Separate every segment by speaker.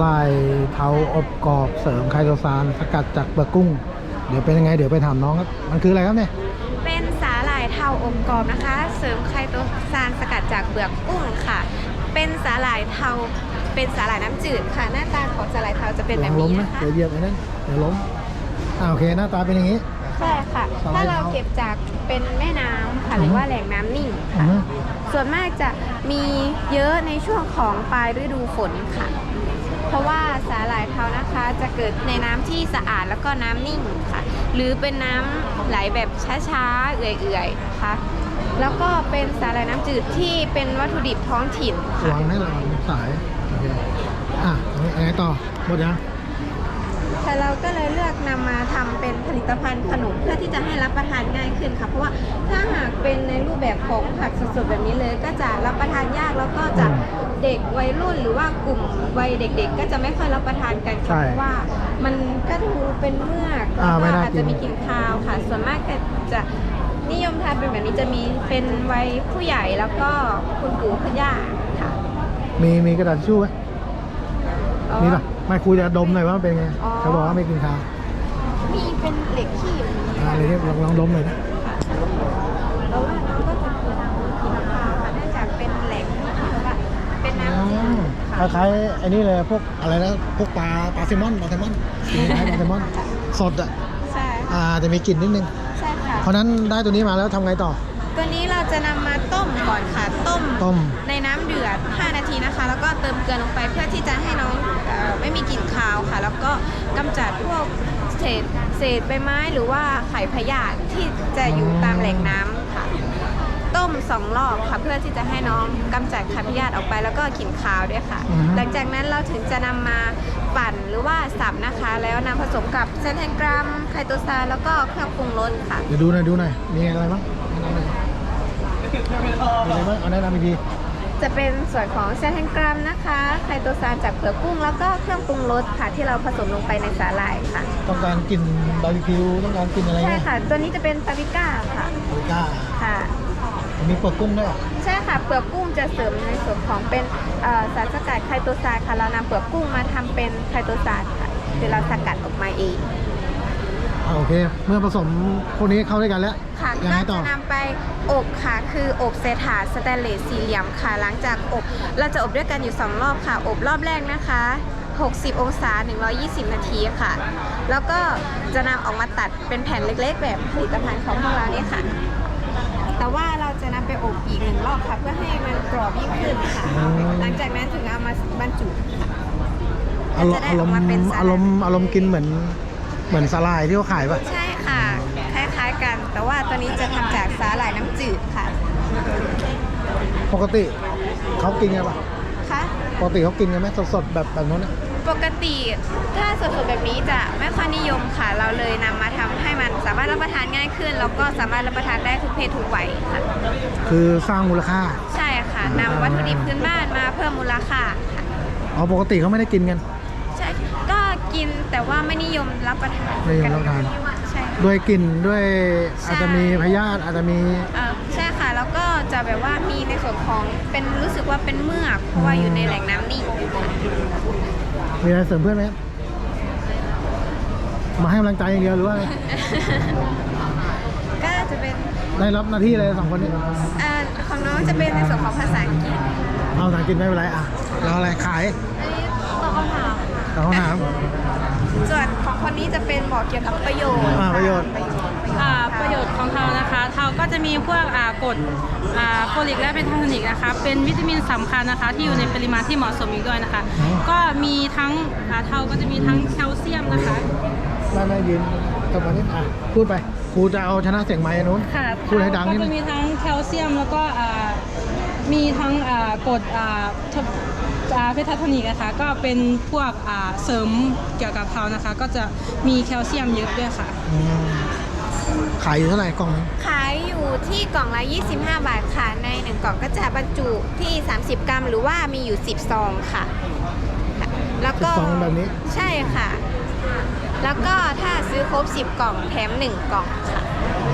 Speaker 1: หร่ายเทาอบกรอบเสริมไคโตซานสกัดจากเปลือกกุ้ง เดี๋ยวเป็นยังไงเดี๋ยวไปถามน้องครับ มันคืออะไรครับเนี่ย
Speaker 2: เป็นสาหร่ายเทาอบกรอบนะคะ เสริมไคโตซานสกัดจากเปลือกกุ้งค่ะ เป็นสาหร่ายเทาเป็นสาหร่ายน้ำจืดค่ะ หน้าตาของสาหร่ายเทาจะเป็นแบบ
Speaker 1: ล้ม
Speaker 2: นี้
Speaker 1: นะ
Speaker 2: นะคะ
Speaker 1: เดี๋ยวเหยียบไอ้นั่นเดี๋ยวล้มอ่าโอเคหน้าตาเป็นอย่างนี้
Speaker 2: ใช่ค่ะ
Speaker 1: สาหร่าย
Speaker 2: ถ้าเรา
Speaker 1: เทา
Speaker 2: เก็บจากเป็นแม่น้ำค่ะ
Speaker 1: อือฮึ
Speaker 2: หรือว่าแหล่งน้ำนิ่ง
Speaker 1: อื
Speaker 2: ค่ะ
Speaker 1: อฮึ
Speaker 2: ส่วนมากจะมีเยอะในช่วงของปลายฤดูฝนค่ะ เพราะว่าสาหร่ายเทานะคะจะเกิดในน้ำที่สะอาดแล้วก็น้ำนิ่งค่ะ หรือเป็นน้ำไหลแบบช้าๆ เอื่อยๆค่ะแล้วก็เป็นสาหร่ายน้ำจืดที่เป็นวัตถุดิบท้องถิ่นค่ะ
Speaker 1: วางให้เราสายโอเคอะยังไงต่อหมดยัง
Speaker 2: แต่เราก็เลยเลือกนำมาทำเป็นผลิตภัณฑ์ขนมเพื่อที่จะให้รับประทานง่ายขึ้นค่ะเพราะว่าถ้าหากเป็นในรูปแบบของผักสดๆแบบนี้เลย ก็จะรับประทานยากแล้วก็จะ เด็กวัยรุ่นหรือว่ากลุ่มวัยเด็ก ๆ ก็จะไม่ค่อยรับประทานกันค่ะเพราะว่า มันก็ดูเป็นเมือกแล้วก็อาจจะมีกลิ่นคาวค่ะ ส่วนมากก็จะนิยมทานเป็นแบบนี้จะมีเป็นวัยผู้ใหญ่แล้วก็คุณปู่คุณย่าค่ะ
Speaker 1: มีมีกระดาษทิชชู่ไหม
Speaker 2: อ๋อ
Speaker 1: มีป่ะไม่ครูจะดมหน่อยว่ามันเป็นไง
Speaker 2: อ๋อ
Speaker 1: เขาบอกว่าไม่กินข้าว
Speaker 2: มีเป็นเหล็กขี้อยู่นี้
Speaker 1: อ่าอะไรเนี่ยลองลองดมหน่อยนะ
Speaker 2: แต่ว่า
Speaker 1: ค
Speaker 2: ค่ะ
Speaker 1: ล้ายๆไอ้นี่เลยพวกอะไรนะพวกปลาปลาแซลมอนปลาแซลมอนกินคล้ายๆปลาแซลมอนสดอะ
Speaker 2: ใช่
Speaker 1: อ่าจะมีกลิ่นนิดนึง
Speaker 2: ใช่ค่ะ
Speaker 1: เพราะฉะนั้นได้ตัวนี้มาแล้วทำไงต่อ
Speaker 2: ตัวนี้เราจะนำมาต้มก่อนค่ะ ต้ม
Speaker 1: ต้ม
Speaker 2: ในน้ำเดือด 5 นาทีนะคะ แล้วก็เติมเกลือลงไปเพื่อที่จะให้น้องเอ่อไม่มีกลิ่นคาวค่ะ แล้วก็กำจัดพวกเศษเศษใบไม้หรือว่าไข่พยาธิที่จะอยู่ตามแหล่งน้ำค่ะต้ม สองรอบค่ะเพื่อที่จะให้น้องกำจัดไข่พยาธิออกไปแล้วก็กลิ่นคาวด้วยค่ะ
Speaker 1: อือฮึ
Speaker 2: หลังจากนั้นเราถึงจะนำมาปั่นหรือว่าสับนะคะ แล้วนำผสมกับเซนแทนกรัมไคโตซานแล้วก็เครื่องปรุงรสค่ะ
Speaker 1: เดี๋ยวดูหน่อยดูหน่อยมีอะไรบ้างแนะนำหน่อยมีอะไรบ้างเอาแนะนำอีกที
Speaker 2: จะเป็นส่วนของเซนแทนกรัมนะคะ ไคโตซานจากเผือกกุ้ง แล้วก็เครื่องปรุงรสค่ะที่เราผสมลงไปในสาหร่ายค่ะ
Speaker 1: ต้องการกินบาร์บีคิวต้องการกินอะไร
Speaker 2: ใช่
Speaker 1: เนี่ย
Speaker 2: ค่ะ ตัวนี้จะเป็นปาปริก้าค่ะ
Speaker 1: บาริก้า
Speaker 2: ค่ะ
Speaker 1: มีเปลือกกุ้งด้วยเหรอ
Speaker 2: ใช่ค่ะ เปลือกกุ้งจะเสริมในส่วนของเป็นเอ่อสารสกัดไคโตซานค่ะ เรานำเปลือกกุ้งมาทำเป็นไคโตซานค่ะคือเราสกัดออกมาเอง
Speaker 1: อ่าโอเค เมื่อผสมพวกนี้เข้าด้วยกันแล้ว
Speaker 2: ค่ะ
Speaker 1: ยัง
Speaker 2: ก็
Speaker 1: ไงต่อ
Speaker 2: จะนำไปอบค่ะ คืออบเซถาดสแตนเลสสี่เหลี่ยมค่ะ หลังจากอบ เราจะอบด้วยกันอยู่ 2 รอบค่ะ อบรอบแรกนะคะ 60 องศา 120 นาทีค่ะ แล้วก็จะนำออกมาตัดเป็นแผ่นเล็กๆ แบบผลิตภัณฑ์ของพวกเราเนี่ยค่ะ แต่ว่าเราจะนำไปอบอีกหนึ่งรอบค่ะ เพื่อให้มันกรอบยิ่งขึ้นค่ะหลังจากนั้นถึงเอามาบรรจุค่ะ
Speaker 1: อารมณ์
Speaker 2: จะได้
Speaker 1: อาร
Speaker 2: ออ
Speaker 1: ม
Speaker 2: ก
Speaker 1: ณ์
Speaker 2: มาเป็นสาหร่าย
Speaker 1: อารมณ์อารมณ์กินเหมือนเหมือนสาลายที่เขาขายป่ะ
Speaker 2: ใช่ค่ะ คล้ายๆกัน แต่ว่าตัวนี้จะทำจากสาหร่ายน้ำจืดค่ะ
Speaker 1: ปกติเขากินกันป่ะ
Speaker 2: ค่ะ
Speaker 1: ปกติเขากินกันไหมสดๆแบบแบบนั้นน่ะ
Speaker 2: ปกติถ้าสดๆแบบนี้จะไม่ค่อยนิยมค่ะ เราเลยนำมาทำให้มันสามารถรับประทานง่ายขึ้น แล้วก็สามารถรับประทานได้ทุกเพศทุกวัยค่ะ
Speaker 1: คือสร้างมูลค่า
Speaker 2: ใช่ค่ะนำวัตถุดิบพื้นบ้านมาเพิ่มมูลค่าค่ะ
Speaker 1: อ๋อปกติเขาไม่ได้กินกัน
Speaker 2: ใช่ก็กินแต่ว่าไม่นิยมรับประทาน
Speaker 1: ไม่นิยมรับประทาน
Speaker 2: ใช่ค่ะ
Speaker 1: ด้วยกลิ่นด้วย
Speaker 2: ใช่
Speaker 1: อาจจะมีพยาธิอาจจะมี
Speaker 2: เอ่อใช่ค่ะ แล้วก็จะแบบว่ามีในส่วนของเป็นรู้สึกว่าเป็นเมือกเพราะว่าอยู่ในแหล่งน้ำนิ่งค่ะ
Speaker 1: มีอะไรเสริมเพื่อนไหมครับมาให้กำลังใจอย่างเดียวหรือว่าไง
Speaker 2: ก็จะเป็น
Speaker 1: ได้รับหน้าที่อะไรสองคนนี้
Speaker 2: เอ่อของน้องจะเป็นในส่วนของภาษาอังกฤษ
Speaker 1: เอาทางกินไม่เป็นไรอะเราอะไรขาย
Speaker 2: อันนี้ตอบคำถาม
Speaker 1: ตอบคำถาม
Speaker 2: ส่วนของคนนี้จะเป็นบอกเกี่ยวกับประโยชน์
Speaker 1: อ่าประโยชน์
Speaker 3: อ่าประโยชน์ของเทานะคะเทาก็จะมีพวกอ่ากรดอ่าโฟลิกและเป็นทานิกนะคะ เป็นวิตามินสำคัญนะคะ ที่อยู่ในปริมาณที่เหมาะสมอีกด้วยนะคะ ก็มีทั้งอ่าเทาก็จะมีทั้งแคลเซียมนะคะ
Speaker 1: ไม่ไม่ยืนกลับมานิดอะพูดไปครูจะเอาชนะเสียงไม้อันนู้น
Speaker 3: ค่ะ
Speaker 1: พูดให้ดัง
Speaker 3: ก็
Speaker 1: นิดนึ
Speaker 3: จะ
Speaker 1: ง
Speaker 3: มีทั้งแคลเซียมแล้วก็อ่ามีทั้งอ่ากรดอ่าทอ่าเพทาโทนิกนะคะก็เป็นพวกอ่าเสริมเกี่ยวกับเทานะคะ ก็จะมีแคลเซียมเยอะด้วยค่ะ
Speaker 1: อืม ขายอยู่เท่าไหร่กล่องนึง
Speaker 2: ขายอยู่ที่กล่องละ 25 บาทค่ะ ใน1กล่องก็จะบรรจุที่ 30 กรัม หรือว่ามีอยู่ 10 ซองค่ะค่ะ แล้วก็
Speaker 1: ฟองแบบนี้
Speaker 2: ใช่ค่ะ แล้วก็ถ้าซื้อครบ 10 กล่องแถม 1 กล่องค่ะ
Speaker 1: อื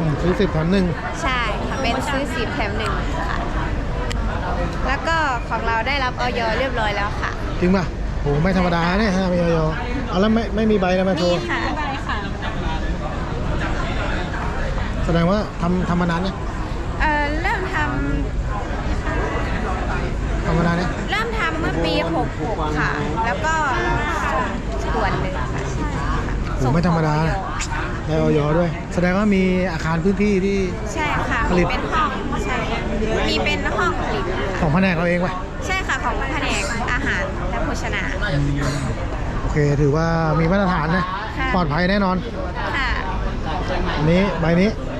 Speaker 1: มซื้อสิบแถมหนึ่ง
Speaker 2: ใช่ค่ะเป็นซื้อ 10 แถม 1 ค่ะ แล้วก็ของเราได้รับออยเรียบร้อยแล้วค่ะ
Speaker 1: จริงป่ะโหไม่ธรรมดาเนี่ยฮะมีออยเอาแล้วไม่ไม่มีใบแล้วมาโช
Speaker 2: มี
Speaker 1: ว์
Speaker 2: ค่ะ
Speaker 3: ได้ค่ะ
Speaker 1: แสดงว่าทำทำมานานเนี่ย
Speaker 2: เอ่อเริ่มท
Speaker 1: ทำมานานเนี่ยำ
Speaker 2: เริ่มทำเมื่อปี66ค่ะ แล้วก็ส่งส่วนหนึ่งค่ะใช่ค่ะ
Speaker 1: โหไม่ธรรมดานะได้ออยด้วย แสดงว่ามีอาคารพื้นที่ที่
Speaker 2: ใช่ค่ะ
Speaker 1: ผลิต
Speaker 2: เป็นห้องใช่มีเป็นห้องผลิต
Speaker 1: ของแผนกเราเองวะ
Speaker 2: ใช่ค่ะของแผนกอาหารและโภชนา
Speaker 1: โอเค ถือว่ามีมาตรฐานนะ
Speaker 2: ค่ะ
Speaker 1: ปลอดภัยแน่นอน
Speaker 2: ค่ะ
Speaker 1: อันนี้ใบนี้
Speaker 2: ใช่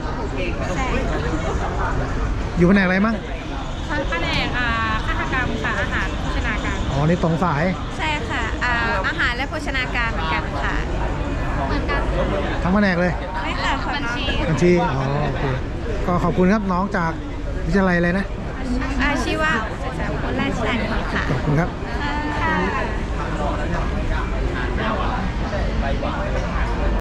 Speaker 1: อยู่แผนกอะไรมั่ง
Speaker 3: ค่ะแผนกอ่าฆาชกรรมค่ะอาหารโภชนาการ
Speaker 1: อ๋อนี่ตรงสาย
Speaker 2: ใช่ค่ะอ่าอาหารและโภชนาการเหมือนกันค่ะเหมือนกัน
Speaker 1: ทั้งแผนกเลย
Speaker 2: ไม่ค่ะบัญชี
Speaker 1: บัญชีอ๋อโอเคก็ขอบคุณครับน้องจากวิทยาลัยอะไรนะ
Speaker 2: อาชีวะศึกษาอุบลราชธานีค่ะ
Speaker 1: ขอบคุณครับ
Speaker 2: ค่ะ